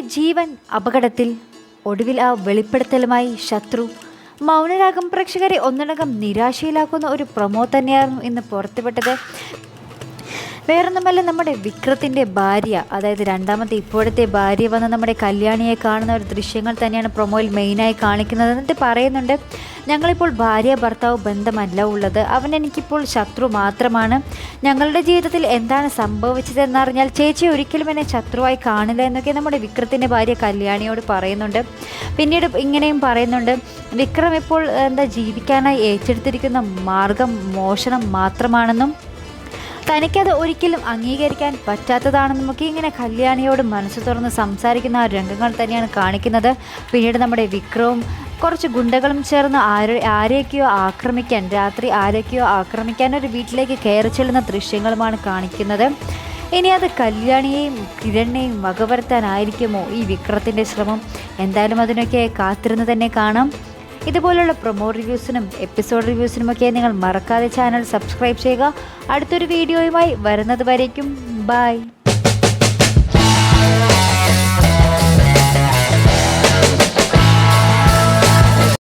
ജീവൻ അപകടത്തിൽ. ഒടുവിൽ ആ വെളിപ്പെടുത്തലുമായി ശത്രു. മൗനരാഗം പ്രേക്ഷകരെ ഒന്നടങ്കം നിരാശയിലാക്കുന്ന ഒരു പ്രൊമോ തന്നെയായിരുന്നു ഇന്ന് പുറത്തുവിട്ടത്. വേറൊന്നുമല്ല നമ്മുടെ വിക്രത്തിന്റെ ഭാര്യ അതായത് രണ്ടാമത്തെ ഇപ്പോഴത്തെ ഭാര്യ വന്ന് നമ്മുടെ കല്യാണിയെ കാണുന്ന ഒരു ദൃശ്യങ്ങൾ തന്നെയാണ് പ്രൊമോയിൽ മെയിനായി കാണിക്കുന്നത് എന്നിട്ട് പറയുന്നുണ്ട് ഞങ്ങളിപ്പോൾ ഭാര്യ ഭർത്താവ് ബന്ധമല്ല ഉള്ളത്. അവൻ എനിക്കിപ്പോൾ ശത്രു മാത്രമാണ്. ഞങ്ങളുടെ ജീവിതത്തിൽ എന്താണ് സംഭവിച്ചതെന്നറിഞ്ഞാൽ ചേച്ചി ഒരിക്കലും എന്നെ ശത്രുവായി കാണില്ല എന്നൊക്കെ നമ്മുടെ വിക്രത്തിന്റെ ഭാര്യ കല്യാണിയോട് പറയുന്നുണ്ട്. പിന്നീട് ഇങ്ങനെയും പറയുന്നുണ്ട്. വിക്രം ഇപ്പോൾ എന്താ ജീവിക്കാനായി ഏറ്റെടുത്തിരിക്കുന്ന മാർഗം മോഷണം മാത്രമാണെന്നും തനിക്കത് ഒരിക്കലും അംഗീകരിക്കാൻ പറ്റാത്തതാണെന്നും ഒക്കെ ഇങ്ങനെ കല്യാണിയോട് മനസ്സ് തുറന്ന് സംസാരിക്കുന്ന ആ രംഗങ്ങൾ തന്നെയാണ് കാണിക്കുന്നത്. പിന്നീട് നമ്മുടെ വിക്രവും കുറച്ച് ഗുണ്ടകളും ചേർന്ന് ആരെ ആരെയൊക്കെയോ ആക്രമിക്കാൻ രാത്രി ആരെയൊക്കെയോ ആക്രമിക്കാൻ ഒരു വീട്ടിലേക്ക് കയറി ചെല്ലുന്ന ദൃശ്യങ്ങളുമാണ് കാണിക്കുന്നത്. ഇനി അത് കല്യാണിയെയും കിരണിനെയും വകവരുത്താനായിരിക്കുമോ ഈ വിക്രത്തിന്റെ ശ്രമം? എന്തായാലും അതിനൊക്കെ കാത്തിരുന്ന് തന്നെ കാണാം. ഇതുപോലുള്ള പ്രൊമോ റിവ്യൂസിനും എപ്പിസോഡ് റിവ്യൂസിനുമൊക്കെ നിങ്ങൾ മറക്കാതെ ചാനൽ സബ്സ്ക്രൈബ് ചെയ്യുക. അടുത്തൊരു വീഡിയോയുമായി വരുന്നത് വരയ്ക്കും ബൈ.